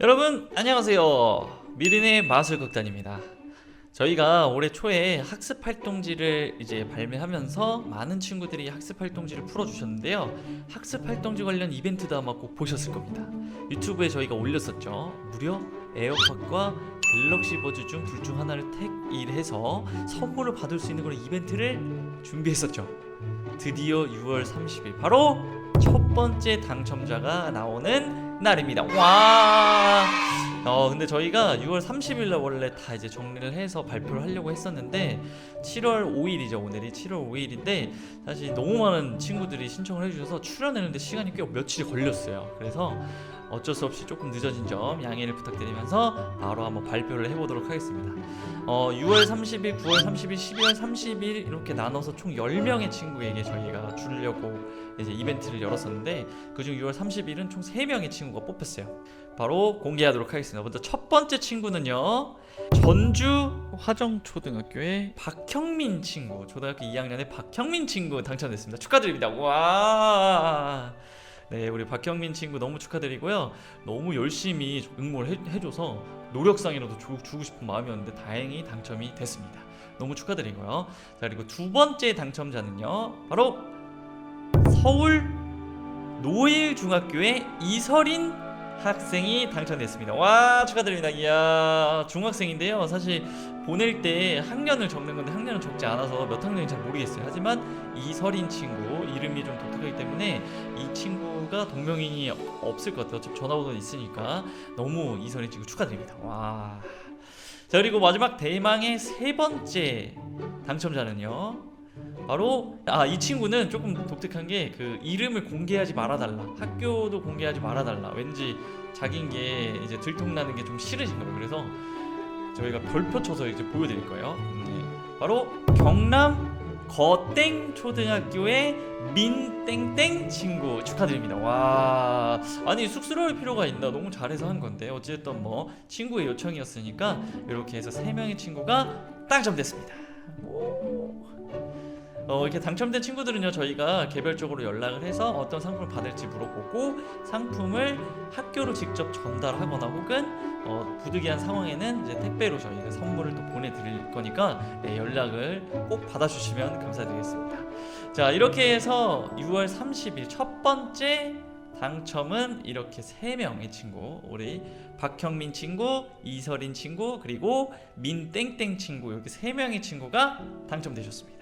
여러분 안녕하세요. 미린의 마술극단입니다. 저희가 올해 초에 학습 활동지를 이제 발매하면서 많은 친구들이 학습 활동지를 풀어주셨는데요. 학습 활동지 관련 이벤트도 아마 꼭 보셨을 겁니다. 유튜브에 저희가 올렸었죠. 무려 에어팟과 갤럭시 버즈 중 둘 중 하나를 택일해서 선물을 받을 수 있는 그런 이벤트를 준비했었죠. 드디어 6월 30일 바로 첫 번째 당첨자가 나오는 날입니다. 와. 어 근데 저희가 6월 30일 날 원래 다 이제 정리를 해서 발표를 하려고 했었는데 7월 5일이죠. 오늘이 7월 5일인데 사실 너무 많은 친구들이 신청을 해 주셔서 출연하는데 시간이 꽤 며칠이 걸렸어요. 그래서 어쩔 수 없이 조금 늦어진 점 양해를 부탁드리면서 바로 한번 발표를 해보도록 하겠습니다. 어, 6월 30일, 9월 30일, 12월 30일 이렇게 나눠서 총 10명의 친구에게 저희가 주려고 이제 이벤트를 열었었는데 그중 6월 30일은 총 3명의 친구가 뽑혔어요. 바로 공개하도록 하겠습니다. 먼저 첫 번째 친구는요. 전주 화정초등학교의 박형민 친구, 초등학교 2학년의 박형민 친구 당첨됐습니다. 축하드립니다. 와. 네, 우리 박형민 친구 너무 축하드리고요. 너무 열심히 응모를 해, 해줘서 노력상이라도 주, 주고 싶은 마음이었는데 다행히 당첨이 됐습니다. 너무 축하드리고요. 자 그리고 두 번째 당첨자는요, 바로 서울 노일 중학교의 이설인 학생이 당첨됐습니다. 와 축하드립니다. 이야 중학생인데요. 사실 보낼 때 학년을 적는 건데 학년을 적지 않아서 몇 학년인지 잘 모르겠어요. 하지만 이설인 친구 이름이 좀 독특하기 때문에 이 친구가 동명이인이 없을 것 같아요. 전화번호 있으니까 너무 이설인 친구 축하드립니다. 와. 자 그리고 마지막 대망의 세 번째 당첨자는요. 바로 아 이 친구는 조금 독특한 게 그 이름을 공개하지 말아달라. 학교도 공개하지 말아달라. 왠지 자기인 게 이제 들통나는 게 좀 싫으신 거예요. 그래서 저희가 별표 쳐서 이제 보여드릴 거예요. 네. 바로 경남 거땡 초등학교의 민땡땡 친구 축하드립니다. 와. 아니 쑥스러울 필요가 있나? 너무 잘해서 한 건데. 어쨌든 뭐 친구의 요청이었으니까 이렇게 해서 세 명의 친구가 당첨됐습니다. 오. 어, 이렇게 당첨된 친구들은요 저희가 개별적으로 연락을 해서 어떤 상품을 받을지 물어보고 상품을 학교로 직접 전달하거나 혹은 어, 부득이한 상황에는 이제 택배로 저희가 선물을 또 보내드릴 거니까 네, 연락을 꼭 받아주시면 감사드리겠습니다. 자 이렇게 해서 6월 30일 첫 번째 당첨은 이렇게 세 명의 친구 우리 박형민 친구, 이설인 친구 그리고 민땡땡 친구 이렇게 세 명의 친구가 당첨되셨습니다.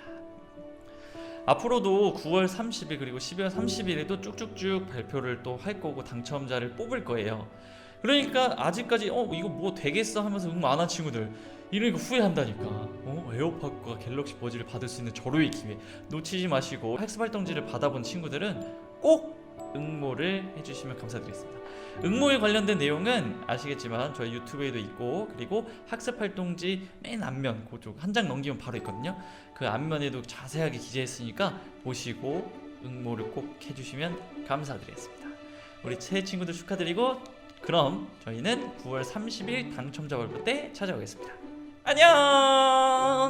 앞으로도 9월 30일 그리고 12월 30일에도 쭉쭉쭉 발표를 또 할 거고 당첨자를 뽑을 거예요. 그러니까 아직까지 어 이거 뭐 되겠어 하면서 응모 안 한 친구들 이러니까 후회한다니까. 어 에어팟과 갤럭시 버즈를 받을 수 있는 절호의 기회 놓치지 마시고 학습 활동지를 받아본 친구들은 꼭 응모를 해주시면 감사드리겠습니다. 응모에 관련된 내용은 아시겠지만 저희 유튜브에도 있고 그리고 학습 활동지 맨 앞면 그쪽 한 장 넘기면 바로 있거든요. 그 앞면에도 자세하게 기재했으니까 보시고 응모를 꼭 해주시면 감사드리겠습니다. 우리 새 친구들 축하드리고 그럼 저희는 9월 30일 당첨자 발표 때 찾아오겠습니다. 안녕.